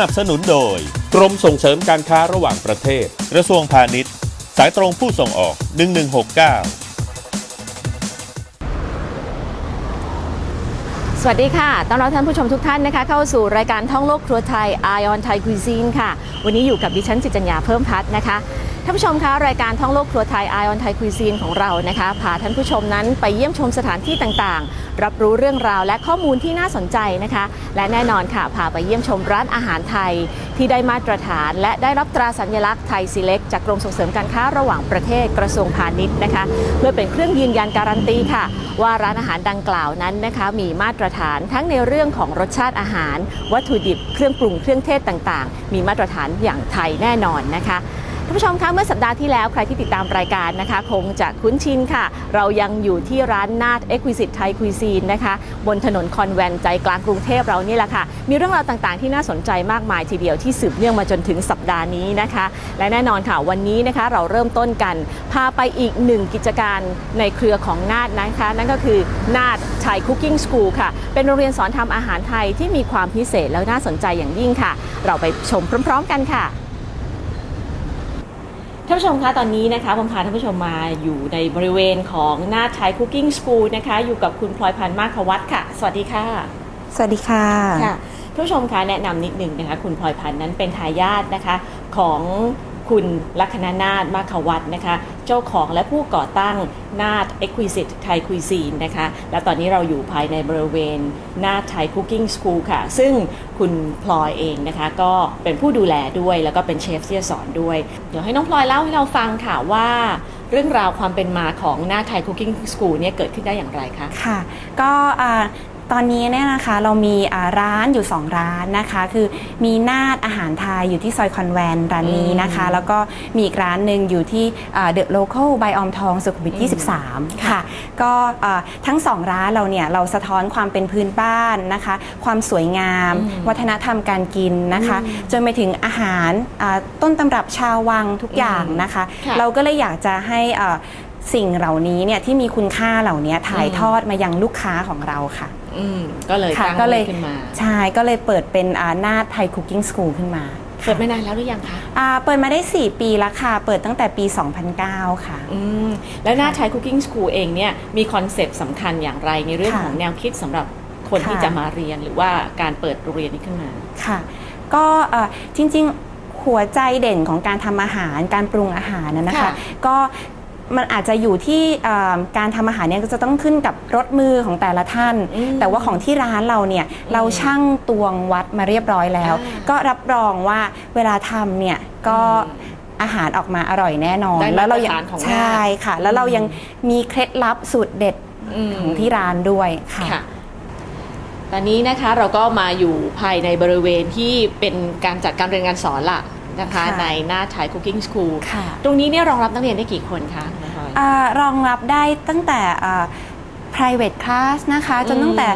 นับสนุนโดย กรมส่งเสริมการค้าระหว่างประเทศ กระทรวงพาณิชย์ สายตรงผู้ส่งออก 1169สวัสดีค่ะ ต้อนรับท่านผู้ชมทุกท่านนะคะ เข้าสู่รายการท่องโลกครัวไทย Ion Thai Cuisine ค่ะ วันนี้อยู่กับดิฉันจิตจัญญาเพิ่มพัฒน์นะคะ ท่านผู้ชมคะรายการท่องโลกครัวไทย Eye on Thai Cuisine ของเรานะคะพาท่านผู้ชมนั้นไปเยี่ยมชมสถานที่ต่างๆ รับรู้เรื่องราวและข้อมูลที่น่าสนใจนะคะ และแน่นอนค่ะพาไปเยี่ยมชมร้านอาหารไทย ที่ได้มาตรฐาน และได้รับตราสัญลักษณ์ไทยซีเล็กจากกรมส่งเสริมการค้าระหว่างประเทศกระทรวงพาณิชย์นะคะ เพื่อเป็นเครื่องยืนยันการันตีค่ะ ว่าร้านอาหารดังกล่าวนั้นนะคะมีมาตรฐานทั้งในเรื่องของรสชาติอาหาร วัตถุดิบเครื่องปรุงเครื่องเทศต่างๆ มีมาตรฐานอย่างไทยแน่นอนนะคะ ท่านผู้ชมคะเมื่อสัปดาห์ที่แล้วใครที่ติดตามรายการนะคะ คงจะคุ้นชินค่ะ เรายังอยู่ที่ร้านนาดเอ็กวิสิตไทยคุยซีนนะคะ บนถนนคอนแวนต์ใจกลางกรุงเทพเรานี่แหละค่ะ มีเรื่องราวต่างๆ ที่น่าสนใจมากมายทีเดียวที่สืบเนื่องมาจนถึงสัปดาห์นี้นะคะ และแน่นอนค่ะวันนี้นะคะเราเริ่มต้นกันพาไปอีกหนึ่งกิจการในเครือของนาดนะคะ นั่นก็คือนาดไทยคุกกิ้งสคูลค่ะ เป็นโรงเรียนสอนทำอาหารไทยที่มีความพิเศษแล้วน่าสนใจอย่างยิ่งค่ะ เราไปชมพร้อม ๆ กันค่ะ ท่านผู้ชมคะตอนนี้นะคะผมพาท่านผู้ชมมาอยู่ในบริเวณของนาดไทยคุกกิ้งสคูลนะคะ อยู่กับคุณพลอยพันธ์มากขวัตค่ะ สวัสดีค่ะ สวัสดีค่ะค่ะท่านผู้ชมคะแนะนำนิดหนึ่งนะคะ คุณพลอยพันธ์นั้นเป็นทายาทนะคะของ คุณลัคนานาถมาควัตนะคะ เจ้าของและผู้ก่อตั้งนาด Exquisite Thai Cuisine นะคะ และตอนนี้เราอยู่ภายในบริเวณนาด Thai Cooking School ค่ะ ซึ่งคุณพลอยเองนะคะ ก็เป็นผู้ดูแลด้วยแล้วก็เป็นเชฟที่จะสอนด้วย เดี๋ยวให้น้องพลอยเล่าให้เราฟังค่ะว่าเรื่องราวความเป็นมาของนาด Thai Cooking School เนี่ยเกิดขึ้นได้อย่างไรคะ ค่ะ ก็อ่า ตอนนี้เนี่ยนะคะเรามีอ่าร้านอยู่ 2 ร้านนะคะ คือมีนาดอาหารไทยอยู่ที่ซอยคอนแวนต์ร้านนี้นะคะ แล้วก็มีอีกร้านหนึ่งอยู่ที่เดอะโลเคอลบายออมทองสุขุมวิท23 ค่ะ ก็อ่าทั้ง 2 ร้านเราเนี่ยเราสะท้อนความเป็นพื้นบ้านนะคะ ความสวยงามอืมวัฒนธรรมการกินนะคะอืมจนไปถึงอาหารอ่าต้นตำรับชาววังทุกอย่างนะคะค่ะเราก็เลยอยากจะให้อ่าสิ่งเหล่านี้เนี่ยที่มีคุณค่าเหล่านี้ถ่ายอืมทอดมายังลูกค้าของเราค่ะ อืมก็เลยค่ะตั้งก็เลยขึ้นมาใช่ก็เลยเปิดเป็นอานาไทยคุกกิ้งสคูลขึ้นมาเปิดไม่นานแล้วหรือยังคะอ่าเปิดมาได้ 4 ปีแล้วค่ะ เปิดตั้งแต่ปี 2009 ค่ะ อืมแล้วหน้าใช้ Cooking School เองเนี่ยมีคอนเซปต์สำคัญอย่างไรในเรื่องค่ะของแนวคิดสำหรับคนค่ะที่จะมาเรียนหรือว่าการเปิดโรงเรียนนี้ขึ้นมา ค่ะ ก็เอ่อจริงๆ หัวใจเด่นของการทำอาหารการปรุงอาหารนะนะคะ ค่ะก็ มันอาจจะอยู่ที่เอ่อการทำอาหารเนี่ยก็จะต้องขึ้นกับรสมือของแต่ละท่าน อืมแต่ว่าของที่ร้านเราเนี่ยเราช่างตวงวัดมาเรียบร้อยแล้ว อ่าก็รับรองว่าเวลาทำเนี่ยก็อืมอาหารออกมาอร่อยแน่นอนได้แล้วเรายัมาตรฐานของร้าน ใช่ค่ะ แล้วเรายังมีเคล็ดลับสูตรเด็ดม ของที่ร้านด้วยค่ะ ค่ะ ตอนนี้นะคะเราก็มาอยู่ภายในบริเวณที่เป็นการจัดการเรียนการสอนละ นะคะ ค่ะ ในหน้าไทย Cooking School ค่ะตรงนี้เนี่ยรองรับนักเรียนได้กี่คนคะน้องพลอย อ่ารองรับได้ตั้งแต่อ่า private class นะคะ จนตั้งแต่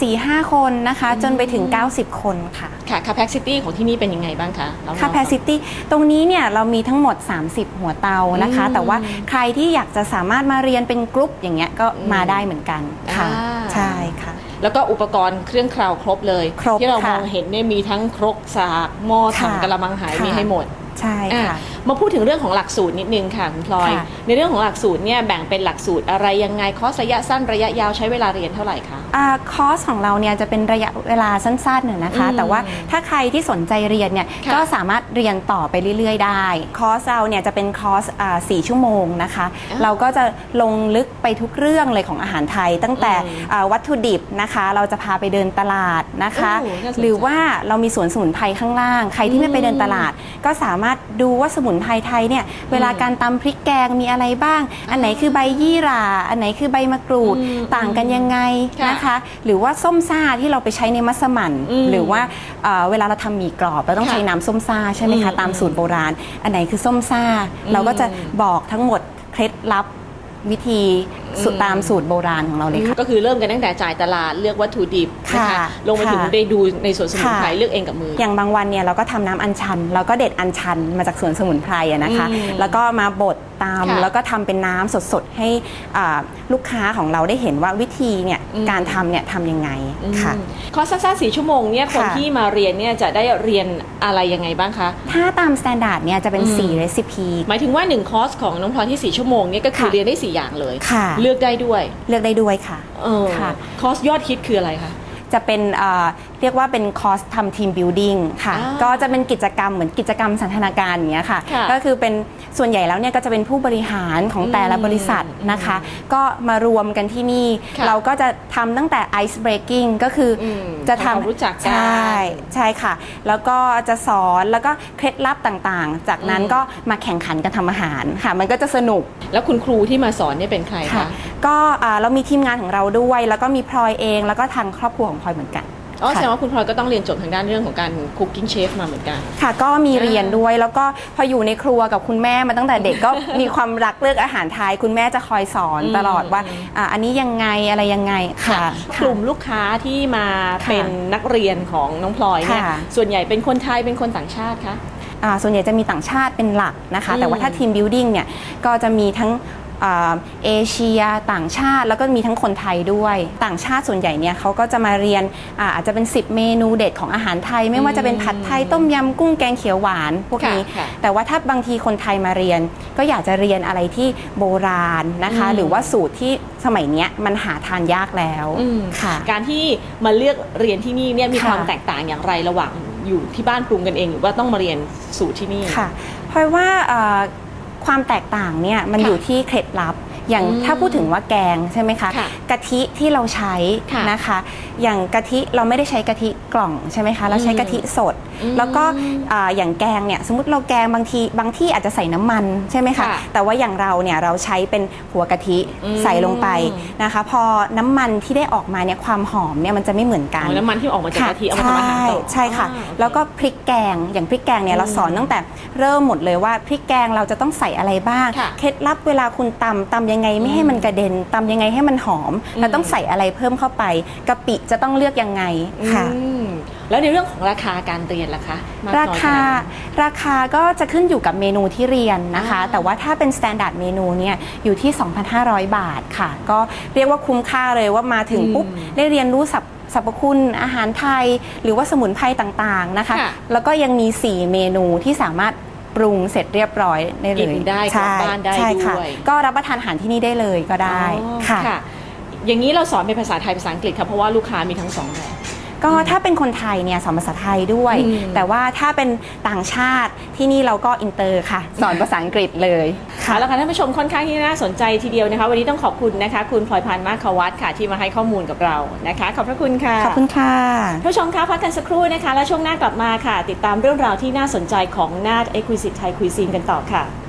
สี่ห้าคนนะคะจนไปถึง 90 คนค่ะ ค่ะ capacity ของที่นี่เป็นยังไงบ้างคะเล่าให้เราฟัง capacity ตรงนี้เนี่ยเรามีทั้งหมด 30 หัวเตานะคะ อืมแต่ว่าใครที่อยากจะสามารถมาเรียนเป็นกรุ๊ปอย่างเงี้ยก็อืมมาได้เหมือนกันค่ะ อ่า ใช่ค่ะ แล้วก็อุปกรณ์เครื่องคราวครบเลย ครบที่เรามค่ะองเห็นเนี่ยมีทั้งครกสากหม้อถังค่ะกระมังหายค่ะ มีให้หมด ใช่ค่ะอะ มาพูดถึงเรื่องของหลักสูตรนิดนึงค่ะคุณพลอย ค่ะ ในเรื่องของหลักสูตรเนี่ยแบ่งเป็นหลักสูตรอะไรยังไงคอร์สระยะสั้นระยะยาวใช้เวลาเรียนเท่าไหร่คะอ่าคอร์สของเราเนี่ยจะเป็นระยะเวลาสั้นๆน่ยนะคะ อืมแต่ว่าถ้าใครที่สนใจเรียนเนี่ยค่ะก็สามารถเรียนต่อไปเรื่อย ๆ ได้ คอร์สเราเนี่ยจะเป็นคอร์สอ่าสี่ชั่วโมงนะคะ อ่าเราก็จะลงลึกไปทุกเรื่องเลยของอาหารไทย ตั้งแต่อืมอ่าวัตถุดิบนะคะ เราจะพาไปเดินตลาดนะคะ โอ้น่าสนใจหรือว่าเรามีสวนสมุนไพรข้างล่าง ใครที่ไม่ไปเดินตลาดก็สามารถดูว่าสมุนไพรไทยเนี่ยเวลาการตำพริกแกงมีอะไรบ้าง อันไหนคือใบยี่หร่า อันไหนคือใบมะกรูดอืมต่างกันยังไงค่ะนะคะ หรือว่าส้มซ่าที่เราไปใช้ในมัสมั่นอืมหรือว่าเอ่อเวลาเราทำหมี่กรอบเราต้องค่ะใช้น้ำส้มซ่าใช่ไหมอืคะมตามสูตรโบราณ อันไหนคือส้มซ่าอืมเราก็จะบอกทั้งหมดเคล็ดลับวิธี สูตรตามสูตรโบราณของเราเลยค่ะ ก็คือเริ่มกันตั้งแต่จ่ายตลาดเลือกวัตถุดิบนะคะค่ะลงไปถึงค่ะ ได้ดูในสวนสมุนไพรค่ะเลือกเองกับมืออย่างบางวันเนี่ยเราก็ทำน้ำอัญชันเราก็เด็ดอัญชันมาจากสวนสมุนไพรอะนะคะ อืมแล้วก็มาบดตามค่ะแล้วก็ทำเป็นน้ำสดๆ ให้อ่าลูกค้าของเราได้เห็นว่าวิธีเนี่ยอืม การทำเนี่ยทำยังไงค่ะอืมคอร์สสั้นๆสี่ชั่วโมงเนี่ยคนค่ะ ที่มาเรียนเนี่ยจะได้เรียนอะไรยังไงบ้างคะ ถ้าตามสแตนดาร์ดเนี่ยจะเป็นอืม4ร e ซิปีหมายถึงว่าหนึ่งคอร์สของน้องพลอยที่ 4 ชั่วโมงเนี่ยก็คือค่ะ เรียนได้ 4 อย่างเลย ค่ะ เลือกได้ด้วย เลือกได้ด้วยค่ะเออค่ะ คอร์สยอดฮิตคืออะไรคะ จะเป็นเอ่อเรียกว่าเป็นคอร์สทำทีมบิวดิ้งค่ะ อ่าก็จะเป็นกิจกรรมเหมือนกิจกรรมสันทนาการอย่างเงี้ยค่ะ ค่ะก็คือเป็นส่วนใหญ่แล้วเนี่ยก็จะเป็นผู้บริหารของแต่ละบริษัทนะคะ ก็มารวมกันที่นี่ ค่ะเราก็จะทำตั้งแต่ ice breaking ก็คืออมจะทำความทำรู้จักกัน ใช่ ใช่ค่ะ แล้วก็จะสอนแล้วก็เคล็ดลับต่างๆ จากนั้นอืมก็มาแข่งขันกันทำอาหารค่ะ มันก็จะสนุก แล้วคุณครูที่มาสอนเนี่ยเป็นใครค่ะคะ ก็อ่าเรามีทีมงานของเราด้วย แล้วก็มีพลอยเอง แล้วก็ทางครอบครัวของพลอยเหมือนกัน อ๋อแสค่ะดงว่าคุณพลอยก็ต้องเรียนจบทางด้านเรื่องของการคุกกิ้งเชฟมาเหมือนกัน ค่ะ ก็มีอ่าเรียนด้วยแล้วก็พออยู่ในครัวกับคุณแม่มาตั้งแต่เด็กก็ มีความรักเลือกอาหารไทยคุณแม่จะคอยสอนอืมตลอดว่าอ่าอันนี้ยังไงอะไรยังไงค่ะ กลุ่มลูกค้าที่มาค่ะเป็นนักเรียนของน้องพลอยเนี่ยค่ะส่วนใหญ่เป็นคนไทยเป็นคนต่างชาติคะอ่าส่วนใหญ่จะมีต่างชาติเป็นหลักนะคะอืมแต่ว่าถ้าทีมบิวดิ้งเนี่ยก็จะมีทั้งอ่า เอเชียต่างชาติ แล้วก็มีทั้งคนไทยด้วย ต่างชาติส่วนใหญ่เนี่ยเขาก็จะมาเรียนอาอาจจะเป็น 10 เมนูเด็ดของอาหารไทย ไม่ว่าจะเป็นผัดไทยต้มยำกุ้งแกงเขียวหวานพวกนี้ ค่ะค่ะแต่ว่าถ้าบางทีคนไทยมาเรียน ก็อยากจะเรียนอะไรที่โบราณนะคะ อืม หรือว่าสูตรที่สมัยเนี้ยมันหาทานยากแล้วอืมค่ะ การที่มาเลือกเรียนที่นี่เนี่ยมีค่ะ ความแตกต่างอย่างไรระหว่างอยู่ที่บ้านปรุงกันเอง หรือว่าต้องมาเรียนสูตรที่นี่ ค่ะเพราะว่าเอ่อ ความแตกต่างเนี่ยมันค่ะอยู่ที่เคล็ดลับ อย่างอืมถ้าพูดถึงว่าแกงใช่ไหมคะค่ะกะทิที่เราใช้ค่ะนะคะ อย่างกะทิเราไม่ได้ใช้กะทิกล่องใช่ไหมคะเราใช้อืมกะทิสด อืมแล้วก็อ่าอย่างแกงเนี่ยสมมติเราแกงบางทีบางที่อาจจะใส่น้ำมันใช่ไหมคะค่ะแต่ว่าอย่างเราเนี่ยเราใช้เป็นหัวกะทิอืม ใส่ลงไปนะคะ พอน้ำมันที่ได้ออกมาเนี่ยความหอมเนี่ยมันจะไม่เหมือนกันอ๋อน้ำมันที่ออกมาจากค่ะกะทิเอามาทำอาหารต่อใช่ใช่ค่ะ อ่าโอเคแล้วก็พริกแกงอย่างพริกแกงเนี่ยเราสอนตั้งแต่เริ่มหมดเลยว่าพริกแกงเราจะต้องใส่อะไรบ้าง ค่ะเคล็ดลับเวลาคุณตำตำยังไงไม่ให้มันกระเด็นตำยังไงให้มันหอมอืมเราต้องใส่อะไรเพิ่มเข้าไปกะปิจะต้องเลือกยังไงค่ะอืมแล้วในเรื่องของราคาการเรียนล่ะคะมกน้ราอยคาขนดไหนราคาก็จะขึ้นอยู่กับเมนูที่เรียนนะคะอ่าแต่ว่าถ้าเป็น s t ต n d า r d เมนูเนี่ยอยู่ที่ 2,500 บาทค่ะ ก็เรียกว่าคุ้มค่าเลยว่ามาถึงปุ๊บได้เรียนรู้สรรพสรรพคุณอาหารไทย หรือว่าสมุนไพรต่างๆนะคะค่ะแล้วก็ยังมี 4 เมนูที่สามารถ ปรุงเสร็จเรียบร้อยได้เลยกินได้กลับใช่บ้านได้ใช่ค่ะด้วย ก็รับประทานอาหารที่นี่ได้เลยก็ได้อ๋อค่ะ อย่างนี้เราสอนเป็นภาษาไทยภาษาอังกฤษค่ะเพราะว่าลูกค้ามีทั้งสองแบบ ก็ถ้าเป็นคนไทยเนี่ยสอนภาษาไทยด้วย อืม แต่ว่าถ้าเป็นต่างชาติที่นี่เราก็อินเตอร์ค่ะ สอนภาษาอังกฤษเลย ค่ะแล้วค่ะท่านผู้ชมค่อนข้างที่น่าสนใจทีเดียวนะคะ วันนี้ต้องขอบคุณนะคะ คุณพลอยพันธ์มากขวัตค่ะ ที่มาให้ข้อมูลกับเรานะคะ ขอบพระคุณค่ะขอบคุณค่ะท่านผู้ชมคะพักกันสักครู่นะคะ แล้วช่วงหน้ากลับมาค่ะ ติดตามเรื่องราวที่น่าสนใจของนาดเอ็กวิสิตไทยคุยซีนกันต่อค่ะ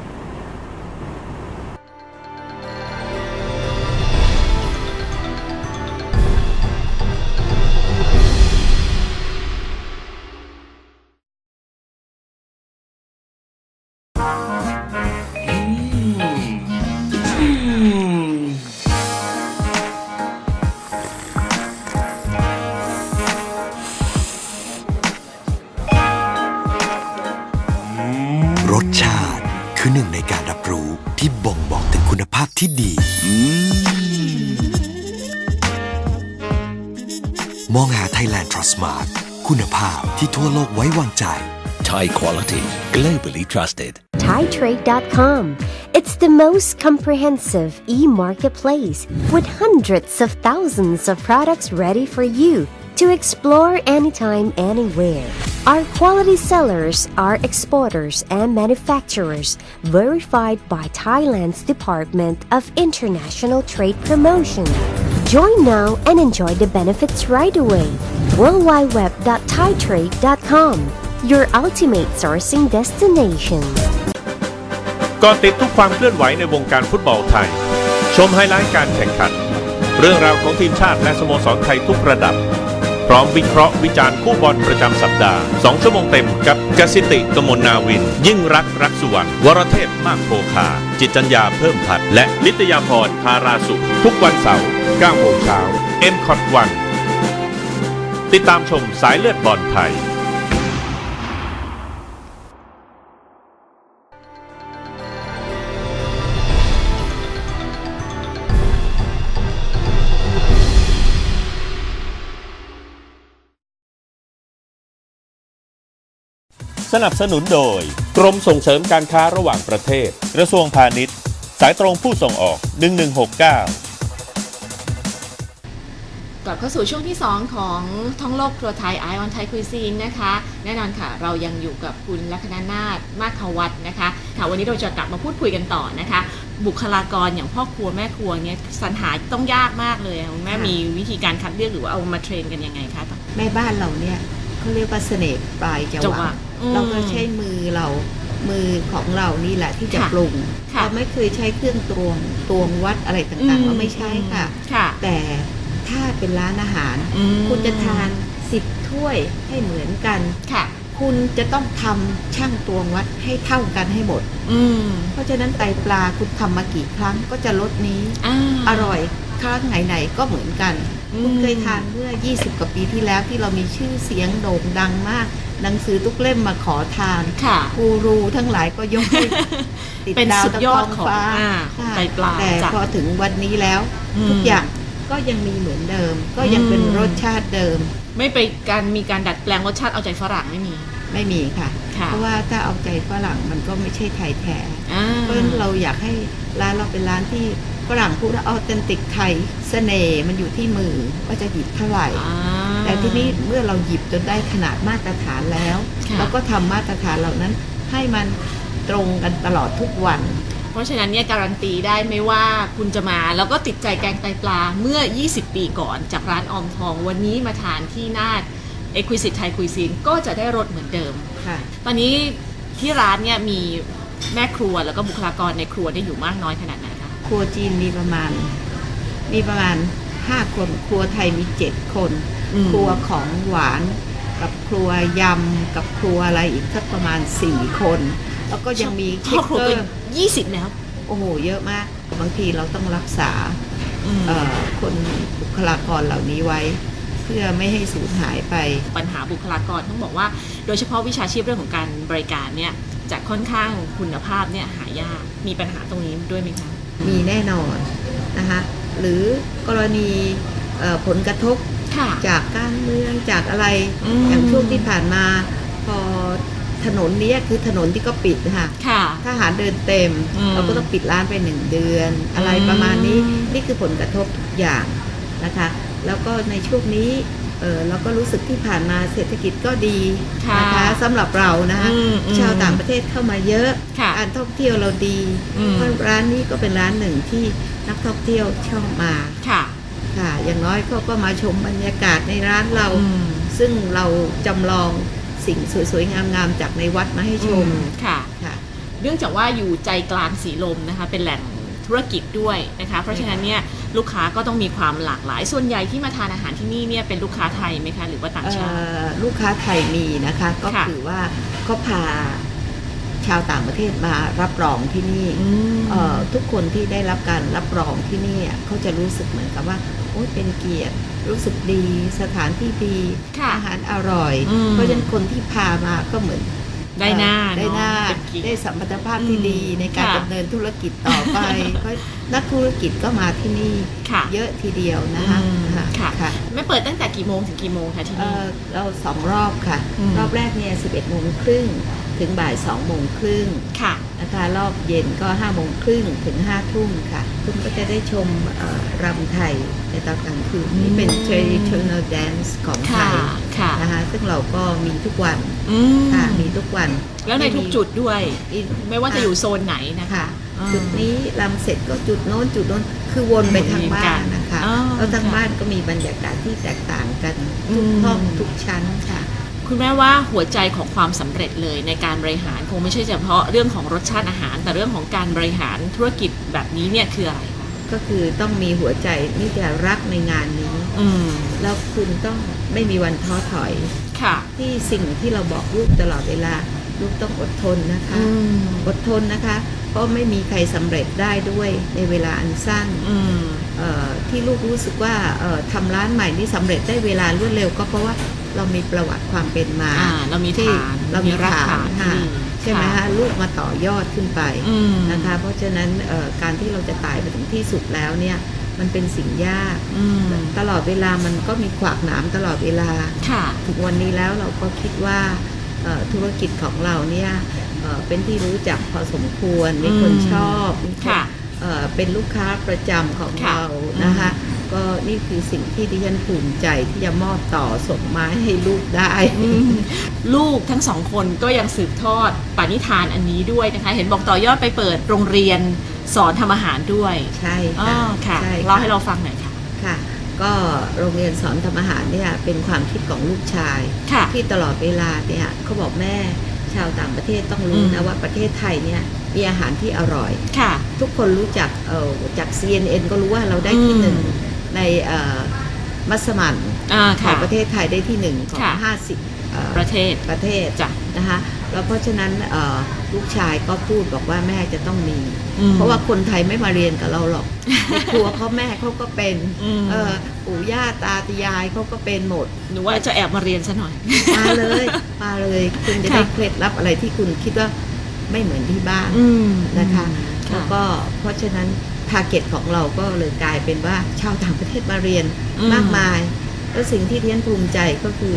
ในการรับรู้ที่บ่งบอกถึงคุณภาพที่ดีมองหา Thailand Trust Smart คุณภาพที่ทั่วโลกไว้วางใจ Thai quality, globally trusted. ThaiTrade.com. It's the most comprehensive e-marketplace with hundreds of thousands of products ready for you to explore anytime, anywhere. Our quality sellers are exporters and manufacturers verified by Thailand's Department of International Trade Promotion. Join now and enjoy the benefits right away. worldwideweb.thaitrade.com. Your ultimate sourcing destination. ก่อนติดทุกความเคลื่อนไหวในวงการฟุตบอลไทย ชมไฮไลท์การแข่งขัน เรื่องราวของทีมชาติและสโมสรไทยทุกระดับ พร้อมวิเคราะห์วิจารณ์คู่บอลประจำสัปดาห์ 2 ชั่วโมงเต็มกับกสิติกมลนาวิน ยิ่งรักรักสุวรรณวรเทพมากโพคา จิตจัญญาเพิ่มพัดและนิตยาพรธาราสุข ทุกวันเสาร์9โมงเช้าเอ็มคอดวันติดตามชมสายเลือดบอลไทย สนับสนุนโดย กรมส่งเสริมการค้าระหว่างประเทศ กระทรวงพาณิชย์ สายตรงผู้ส่งออก 1169กลับเข้าสู่ช่วงที่ 2 ของท่องโลกครัวไทย Eye on Thai Cuisine นะคะ แน่นอนค่ะ เรายังอยู่กับคุณลัคนานาถมากขวัตนะคะค่ะวันนี้เราจะกลับมาพูดคุยกันต่อนะคะ บุคลากรอย่างพ่อครัวแม่ครัวเนี่ยสรรหาต้องยากมากเลยอะคุณแม่ค่ะมีวิธีการคัดเลือกหรือว่าเอามาเทรนกันยังไงคะแม่บ้านเราเนี่ยเขาเรียกว่าเสน่ห์ปลายจะจะหหวาวานน เราก็ใช้มือเรามือของเรานี่แหละที่จะค่ะปรุงค่ะเราไม่เคยใช้เครื่องตวงตวงวัดอะไรต่างๆอืเราไม่ใช่ค่ะค่ะ แต่ถ้าเป็นร้านอาหารอืมคุณจะทานสิบถ้วยให้เหมือนกันค่ะ คุณจะต้องทำช่างตวงวัดให้เท่ากันให้หมด อืมเพราะฉะนั้นไตปลาคุณทำมากี่ครั้งก็จะรสนี้อ่าอร่อยครั้งไหนๆก็เหมือนกันอืม คุณเคยทานเมื่อ 20 กว่าปีที่แล้วที่เรามีชื่อเสียงโด่งดังมาก หนังสือทุกเล่มมาขอทานค่ะกูรูทั้งหลายก็ยกให้ติดเป็นดาวสุดตะยกออดงของฟ้าอ่าของค่ะไตปลาแต่จ้ะพอถึงวันนี้แล้วอืมทุกอย่างก็ยังมีเหมือนเดิม ก็ยังเป็นอืมรสชาติเดิม ไม่ไปการมีการดัดแปลงรสชาติเอาใจฝรั่งไม่มี ไม่มีค่ะค่ะเพราะว่าถ้าเอาใจฝรั่งมันก็ไม่ใช่ไทยแท้อ่าเพราะฉะนั้นเราอยากให้ร้านเราเป็นร้านที่ ฝรั่งพูดว่าออเทนติกไทยเสน่ห์มันอยู่ที่มือว่าจะหยิบเท่าไหร่อ่าแต่ที่นี้เมื่อเราหยิบจนได้ขนาดมาตรฐานแล้วค่ะเราก็ทำมาตรฐานเหล่านั้นให้มันตรงกันตลอดทุกวัน เพราะฉะนั้นเนี่ยการันตีได้ไม่ว่าคุณจะมาแล้วก็ติดใจแกงไตปลาเมื่อ 20 ปีก่อนจากร้านออมทองวันนี้มาทานที่นาด Exquisite Thai Cuisine ก็จะได้รสเหมือนเดิมค่ะตอนนี้ที่ร้านเนี่ยมีแม่ครัวแล้วก็บุคลากรในครัวได้อยู่มากน้อยขนาดไหนคะ ครัวจีนมีประมาณ มีประมาณ5คน ครัวไทยมี7คนอืมครัวของหวานกับครัวยำกับครัวอะไรอีกสักประมาณ4คน แล้วก็ยังมีคเชรอบคครัวเกอก็ร์ยี่สิบแล้ว โอ้โห เยอะมาก บางทีเราต้องรักษาอืมเอ่อคนบุคลากรเหล่านี้ไว้ เพื่อไม่ให้สูญหายไป ปัญหาบุคลากรต้องบอกว่า โดยเฉพาะวิชาชีพเรื่องของการบริการเนี่ยจะค่อนข้างคุณภาพเนี่ยหายากมีปัญหาตรงนี้ด้วยไหมคะ มีแน่นอนนะคะหรือกรณีเอ่อผลกระทบค่ะจากการเมืองจากอะไรอืมอย่างช่วงที่ผ่านมาพอถนนเนี้ยคือถนนที่ก็ปิดนะคะค่ะทหารเดินเต็มอืมเราก็ต้องปิดร้านไปหนึ่งเดือน อะไรอืมประมาณนี้นี่คือผลกระทบทุกอย่างนะคะ แล้วก็ในช่วงนี้ เออเราก็รู้สึกที่ผ่านมาเศรษฐกิจก็ดีนะคะสำหรับเรานะคะอืมอืมชาวต่างประเทศเข้ามาเยอะค่ะการท่องเที่ยวเราดีอืมเพราะร้านนี้ก็เป็นร้านหนึ่งที่นักท่องเที่ยวชอบมาค่ะค่ะ อย่างน้อยเขาก็มาชมบรรยากาศในร้านเราอืมซึ่งเราจำลองสิ่งสวยๆ งามๆจากในวัดมาให้ชมค่ะค่ะ เนื่องจากว่าอยู่ใจกลางสีลมนะคะ เป็นแหล่งธุรกิจด้วยนะคะ เพราะฉะนั้นเนี่ย ลูกค้าก็ต้องมีความหลากหลาย ส่วนใหญ่ที่มาทานอาหารที่นี่เนี่ยเป็นลูกค้าไทยไหมคะหรือว่าต่างเอ่ชาติอลูกค้าไทยมีนะคะ ก็ค่ะคือว่าเขาพาชาวต่างประเทศมารับรองที่นี่มเอ่อทุกคนที่ได้รับการรับรองที่นี่อะเขาจะรู้สึกเหมือนกับว่าโอ้ยเป็นเกียรติรู้สึกดี สถานที่ดีค่ะอาหารอร่อยอืมเพราะฉะนั้นคนที่พามาก็เหมือน ได้หน้าเอ่อได้หน้าเอะเป็นเกียรติได้สัมพันธภาพที่ดีอืมในการค่ะดำเนินธุรกิจต่อไป เพราะนักธุรกิจก็มาที่นี่ค่ะเยอะทีเดียวนะคะอืมค่ะค่ะค่ะไม่เปิดตั้งแต่กี่โมงถึงกี่โมงคะที่เอ่นี่อเราสองรอบค่ะอืมรอบแรกเนี่ย11โมงครึ่งถึงบ่าย2โมงครึ่งค่ะนะคะ รอบเย็นก็5โมงครึ่งถึง5ทุ่มค่ะ คุณก็จะได้ชมเอ่อรำไทยในตอนกลางคืนนี่เป็น traditional dance ของไทค่ะยค่ะนะคะซึ่งเราก็มีทุกวันอืมค่ะมีทุกวัน แล้วในทุกจุดด้วยอีกไม่ว่าจะอยู่โซนไหนนะคะค่ะอ่าจุดนี้ลำเสร็จก็จุดโน้นจุดโน้นคือวนไปทางบ้านนะคะอ๋อแล้วทางค่ะบ้านก็มีบรรยากาศที่แตกต่างกันอืทุกมห้องทุกชั้นค่ะ คุณแม่ว่าหัวใจของความสำเร็จเลยในการบริหารคงไม่ใช่เฉพาะเรื่องของรสชาติอาหาร แต่เรื่องของการบริหารธุรกิจแบบนี้เนี่ยคืออะไรคะก็คือต้องมีหัวใจนี่จะรักในงานนี้ อืมแล้วคุณต้องไม่มีวันท้อถอยค่ะ ที่สิ่งที่เราบอกลูกตลอดเวลาลูกต้องอดทนนะคะอืมอดทนนะคะ เพราะไม่มีใครสำเร็จได้ด้วยในเวลาอันสั้นอืมเอ่อที่ลูกรู้สึกว่าเอ่อทำร้านใหม่นี่สำเร็จได้เวลารวดเร็ว ก็เพราะว่า เรามีประวัติความเป็นมาอ่าเรามีที่ฐานเรามีรากฐานฐานค่ะที่ดีใช่ไหมคะลูกมาต่อยอดขึ้นไปอืมนะคะ เพราะฉะนั้นเอ่อการที่เราจะตายไปถึงที่สุดแล้วเนี่ยมันเป็นสิ่งยากอืมตลอดเวลามันก็มีขวากหนามตลอดเวลาค่ะถึงวันนี้แล้วเราก็คิดว่าเอ่อธุรกิจของเราเนี่ยเอ่อเป็นที่รู้จักพอสมควรมีคนอืมชอบมีนค่ะเอ่อเป็นลูกค้าประจำของค่ะเรานะคะ ก็นี่คือสิ่งที่ดิฉันภูมิใจที่จะมอบต่อส่งไม้ให้ลูกได้อืมลูกทั้งสองคนก็ยังสืบทอดปณิธานอันนี้ด้วยนะคะ เห็นบอกต่อยอดไปเปิดโรงเรียนสอนทำอาหารด้วย ใช่อ๋อค่ะค่ะใช่เล่าให้เราฟังหน่อยค่ะค่ะ ก็โรงเรียนสอนทำอาหารเนี่ยเป็นความคิดของลูกชายค่ะที่ตลอดเวลาเนี่ยเขาบอกแม่ชาวต่างประเทศต้องรู้อืนะมว่าประเทศไทยเนี่ยมีอาหารที่อร่อย ค่ะ ทุกคนรู้จักเอ่อจาก CNN ก็รู้ว่าเราได้ที่อืมหนึ่ง ในเอ่อมัสมั่นอ่าขอค่ะงประเทศไทยได้ที่หนึ่งของค่ะ50เอ่อประเทศประเทศจ้ะนะคะแล้วเพราะฉะนั้นเอ่อลูกชายก็พูดบอกว่าแม่จะต้องมีอืมเพราะว่าคนไทยไม่มาเรียนกับเราหรอกในครัวเขาแม่เขาก็เป็นอืมเอ่อปู่ย่าตาตายายเขาก็เป็นหมดหนูว่าจะแอบมาเรียนซะหน่อยมาเลยมาเลยคุณจะค่ะได้เคล็ดลับอะไรที่คุณคิดว่าไม่เหมือนที่บ้านอืมนะคะค่ะแล้วก็เพราะฉะนั้น ทาร์เก็ตของเราก็เลยกลายเป็นว่าชาวต่างประเทศมาเรียนอืมมากมาย แล้วสิ่งที่เทียนภูมิใจก็คือ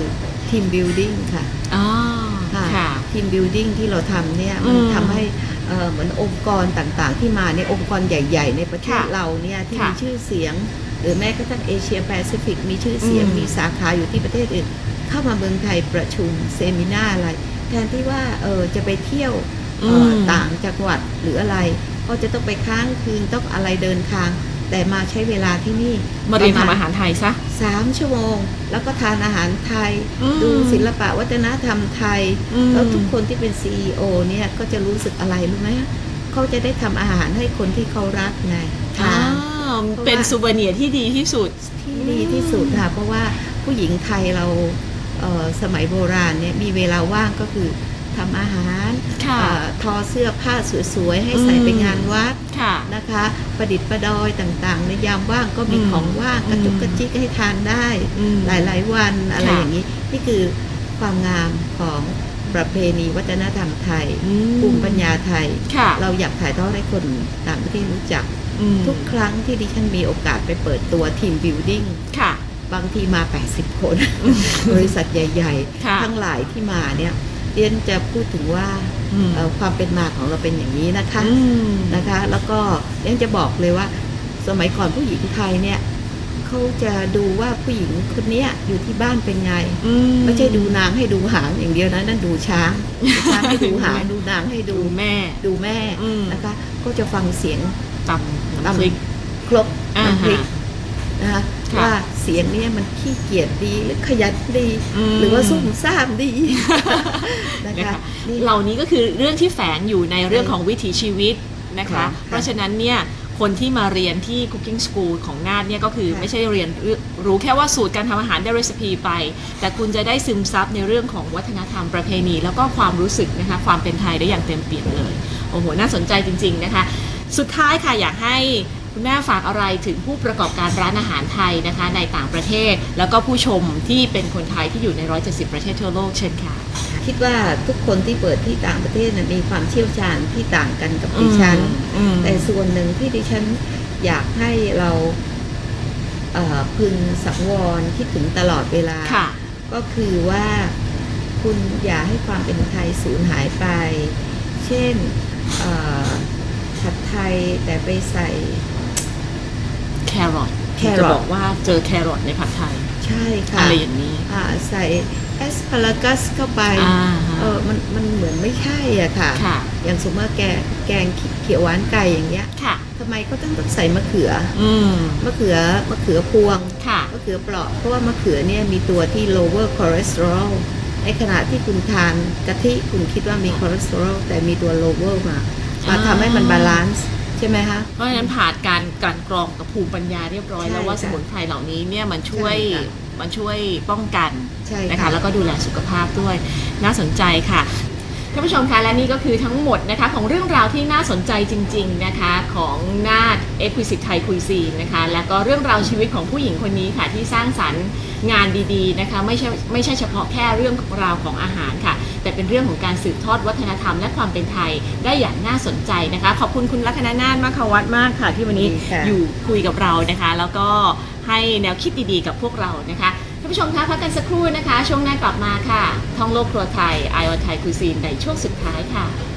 ทีมบิวดิ้งค่ะอ๋อค่ะค่ะทีมบิวดิ้งที่เราทำเนี่ยมันอืมทำให้เอ่อเหมือนองค์กรต่างๆ ที่มาในยองค์กรใหญ่ ๆ ในประเทศค่ะเราเนี่ยที่ค่ะมีชื่อเสียง หรือแม้กระทั่งเอเชียแปซิฟิกมีชื่อเสียงอืมมีสาขาอยู่ที่ประเทศอื่น เข้ามาเมืองไทยประชุมเซมินาอะไร แทนที่ว่าเออจะไปเที่ยวเอ่ออมต่างจังหวัดหรืออะไร ก็จะต้องไปค้างคืนต้องอะไรเดินทาง แต่มาใช้เวลาที่นี่มาเรียนปะทำณอาหารไทยซะสามชั่วโมง แล้วก็ทานอาหารไทยอืมดูศิลปะวัฒนธรรมไทยอืมแล้วทุกคนที่เป็น CEO เนี่ยก็จะรู้สึกอะไรรู้ไหมเขาจะได้ทำอาหารให้คนที่เขารักไงทาอ่านเพราะว่าเป็นซูเวเนียร์ที่ดีที่สุดที่ดีที่สุดค่ะเพราะว่าผู้หญิงไทยเราเอ่อสมัยโบราณเนี่ยมีเวลาว่างก็คือ ทำอาหารค่ะเอ่อทอเสื้อผ้าสวยๆ ให้ใส่อืมไปงานวัดค่ะนะคะ ประดิษฐ์ประดอยต่างๆ ในยามว่างก็มีอืมของว่างกระจุกกระจิกให้ทานได้อืมหลายๆวันอะไรค่ะอย่างนี้ นี่คือความงามของประเพณีวัฒนธรรมไทยอืมภูมิปัญญาไทยค่ะเราอยากถ่ายทอดให้คนต่างประเทศรู้จักอืมทุกครั้งที่ดิฉันมีโอกาสไปเปิดตัวทีมบิวดิ้งค่ะบางทีมา 80 คน บริษัทใหญ่ค่ะๆทั้งหลายที่มาเนี่ย เรียนจะพูดถึงว่าอืมเอ่อความเป็นมาของเราเป็นอย่างนี้นะคะอืมนะคะ แล้วก็เรียนจะบอกเลยว่า สมัยก่อนผู้หญิงไทยเนี่ยเขาจะดูว่าผู้หญิงคนเนี้ยอยู่ที่บ้านเป็นไงอืไม่ใช่ดูนางให้ดูหางอย่างเดียวนะนั่นดูช้างดูช้างให้ดูหางดูดูนางให้ดูดูแม่ ดูแม่อืมนะคะ ก็จะฟังเสียงตำตำน้ำพริกครกอ่าน้ำพริกฮะ นะคะค่ะว่าเสียงเนี้มันขี้เกียจดีหรือขยันดีอืมหรือว่าซุ่มซ่ามดีนะนะคะคะนี่เหล่านี้ก็คือเรื่องที่แฝงอยู่ในเรื่องของวิถีชีวิตนะคะค่ะเพราะฉะนั้นเนี่ยคนที่มาเรียนที่ Cooking School ของนาดเนี่ยก็คือค่ะไม่ใช่เรียนรู้รู้แค่ว่าสูตรการทำอาหารได้รีซปีไป แต่คุณจะได้ซึมซับในเรื่องของวัฒนธรรมประเพณี แล้วก็ความรู้สึกนะคะความเป็นไทยได้อย่างเต็มเปี่ยมเลย โอ้โห น่าสนใจจริง ๆ นะคะ สุดท้ายค่ะอยากให้ คุณแม่ฝากอะไรถึงผู้ประกอบการร้านอาหารไทยนะคะ ในต่างประเทศ แล้วก็ผู้ชมที่เป็นคนไทยที่อยู่ใน 170 ประเทศทั่วโลกเช่นค่ะ คิดว่าทุกคนที่เปิดที่ต่างประเทศนะมีความเชี่ยวชาญที่ต่างกันกับดิฉัน อืม แต่ส่วนหนึ่งที่ดิฉันอยากให้เราเอ่อพึงสังวรคิดถึงตลอดเวลา ค่ะ ก็คือว่าคุณอย่าให้ความเป็นไทยสูญหายไป เช่นเอ่อผัดไทยแต่ไปใส่ แครอทแครอท จะบอกว่าเจอแครอทในผัดไทย ใช่ค่ะอะไรอย่างนี้ อ่าใส่แอสพารากัสเข้าไปอ่าฮะเออมันมันเหมือนไม่ใช่อะค่ะ ค่ะ อย่างสมมติว่าแกงแกงเขียวหวานไก่อย่างเงี้ยค่ะ ทำไมก็ต้องใส่มะเขืออืมมะเขือมะเขือพวง ค่ะ มะเขือเปราะเพราะว่ามะเขือเนี่ยมีตัวที่ lower cholesterol ในขณะที่คุณทานกะทิคุณคิดว่ามีคอเลสเตอรอลแต่มีตัว lower มามาอ่าทำให้มันบาลานซ์ ใช่ไหมคะ เพราะฉะนั้นผ่านการกลั่นกรองกับภูมิปัญญาเรียบร้อยใช่แล้วว่าค่ะสมุนไพรเหล่านี้เนี่ยมันช่วยใช่ค่ะมันช่วยป้องกันใช่นะคะแล้วก็ดูแลสุขภาพด้วยน่าสนใจค่ะ ท่านผู้ชมคะและนี่ก็คือทั้งหมดนะคะของเรื่องราวที่น่าสนใจจริง ๆนะคะของนาด Exquisite Thai Cuisine นะคะ แล้วก็เรื่องราวชีวิตของผู้หญิงคนนี้ค่ะที่สร้างสรรค์งานดีๆนะคะไม่ใช่ไม่ใช่เฉพาะแค่เรื่องของราวของอาหารค่ะ แต่เป็นเรื่องของการสืบทอดวัฒนธรรมและความเป็นไทยได้อย่างน่าสนใจนะคะ ขอบคุณคุณลัคนานาถมากควัตมากค่ะ ที่วันนี้ดีค่ะอยู่คุยกับเรานะคะ แล้วก็ให้แนวคิดดีๆกับพวกเรานะคะท่าน ผู้ชมคะพักกันสักครู่นะคะ ช่วงหน้ากลับมาค่ะ ท่องโลกครัวไทยไอออนไทยคุซีนในช่วงสุดท้ายค่ะ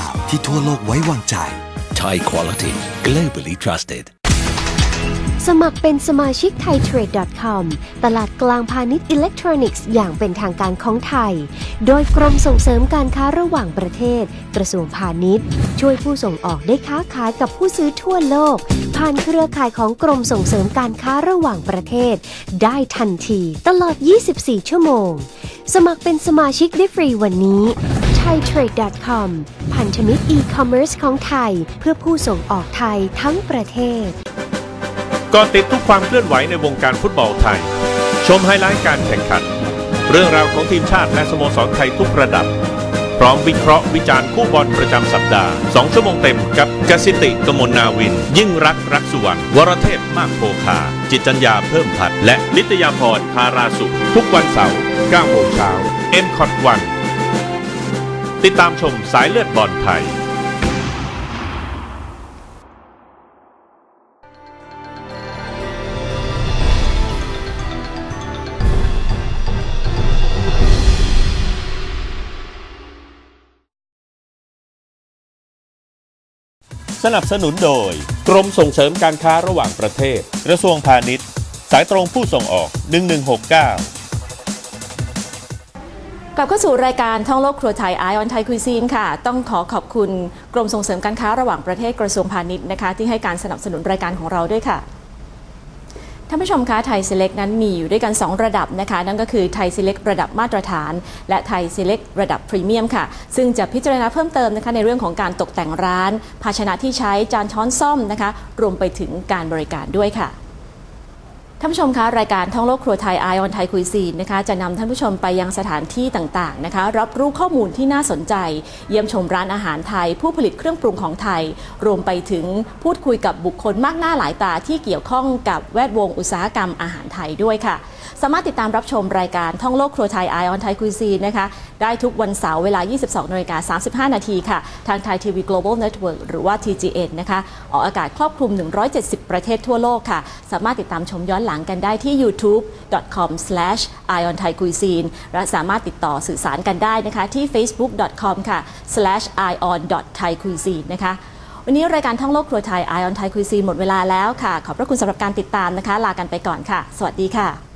คุณภาพที่ทั่วโลกไว้วางใจ Thai quality, globally trusted. สมัครเป็นสมาชิก thaitrade.com ตลาดกลางพาณิชย์อิเล็กทรอนิกส์อย่างเป็นทางการของไทย โดยกรมส่งเสริมการค้าระหว่างประเทศ กระทรวงพาณิชย์ ช่วยผู้ส่งออกได้ค้าขายกับผู้ซื้อทั่วโลก ผ่านเครือข่ายของกรมส่งเสริมการค้าระหว่างประเทศ ได้ทันทีตลอด 24 ชั่วโมง สมัครเป็นสมาชิกได้ฟรีวันนี้ thaitrade.com พันธมิตร e-commerce ของไทย เพื่อผู้ส่งออกไทยทั้งประเทศก็ติดทุกความเคลื่อนไหวในวงการฟุตบอลไทย ชมไฮไลท์การแข่งขัน เรื่องราวของทีมชาติและสโมสรไทยทุกระดับ พร้อมวิเคราะห์วิจารณ์คู่บอลประจำสัปดาห์ 2 ชั่วโมงเต็มกับกสิติกมลนาวิน ยิ่งรักรักสุวรรณวรเทพมากโพคา จิตจัญญาเพิ่มพัดและนิตยาพรธาราสุข ทุกวันเสาร์9โมงเช้าเอ็มคอตวัน ติดตามชมสายเลือดบอลไทย สนับสนุนโดย กรมส่งเสริมการค้าระหว่างประเทศ กระทรวงพาณิชย์ สายตรงผู้ส่งออก 1169ก ลับเข้าสู่รายการท่องโลกครัวไทย Eye on Thai Cuisine ค่ะ ต้องขอขอบคุณกรมส่งเสริมการค้าระหว่างประเทศกระทรวงพาณิชย์นะคะ ที่ให้การสนับสนุนรายการของเราด้วยค่ะท่านผู้ชมคะไทย Select นั้นมีอยู่ด้วยกัน 2 ระดับนะคะ นั่นก็คือไทย Select ระดับมาตรฐาน และไทย Select ระดับพรีเมียมค่ะ ซึ่งจะพิจารณาเพิ่มเติมนะคะในเรื่องของการตกแต่งร้าน ภาชนะที่ใช้จานช้อนซ่อมนะคะ รวมไปถึงการบริการด้วยค่ะ ท่านผู้ชมคะรายการท่องโลกครัวไทยไอออนไทยคุยซีนนะคะจะนำท่านผู้ชมไปยังสถานที่ต่างๆนะคะ รับรู้ข้อมูลที่น่าสนใจ เยี่ยมชมร้านอาหารไทย ผู้ผลิตเครื่องปรุงของไทย รวมไปถึงพูดคุยกับบุคคลมากหน้าหลายตาที่เกี่ยวข้องกับแวดวงอุตสาหกรรมอาหารไทยด้วยค่ะ สามารถติดตามรับชมรายการท่องโลกครัวไทย Eye on Thai Cuisine นะคะ ได้ทุกวันเสาร์เวลา 22นาฬิกา35 นาทีค่ะ ทางไทยทีวี Global Network หรือว่า TGN นะคะ ออกอากาศครอบคลุม 170 ประเทศทั่วโลกค่ะ สามารถติดตามชมย้อนหลังกันได้ที่ youtube.com/ionthaicuisine และสามารถติดต่อสื่อสารกันได้นะคะ ที่ facebook.com ค่ะ /ion.thaicuisine นะคะวันนี้รายการท่องโลกครัวไทย Eye on Thai Cuisine หมดเวลาแล้วค่ะ ขอบพระคุณสำหรับการติดตามนะคะ ลากันไปก่อนค่ะ สวัสดีค่ะ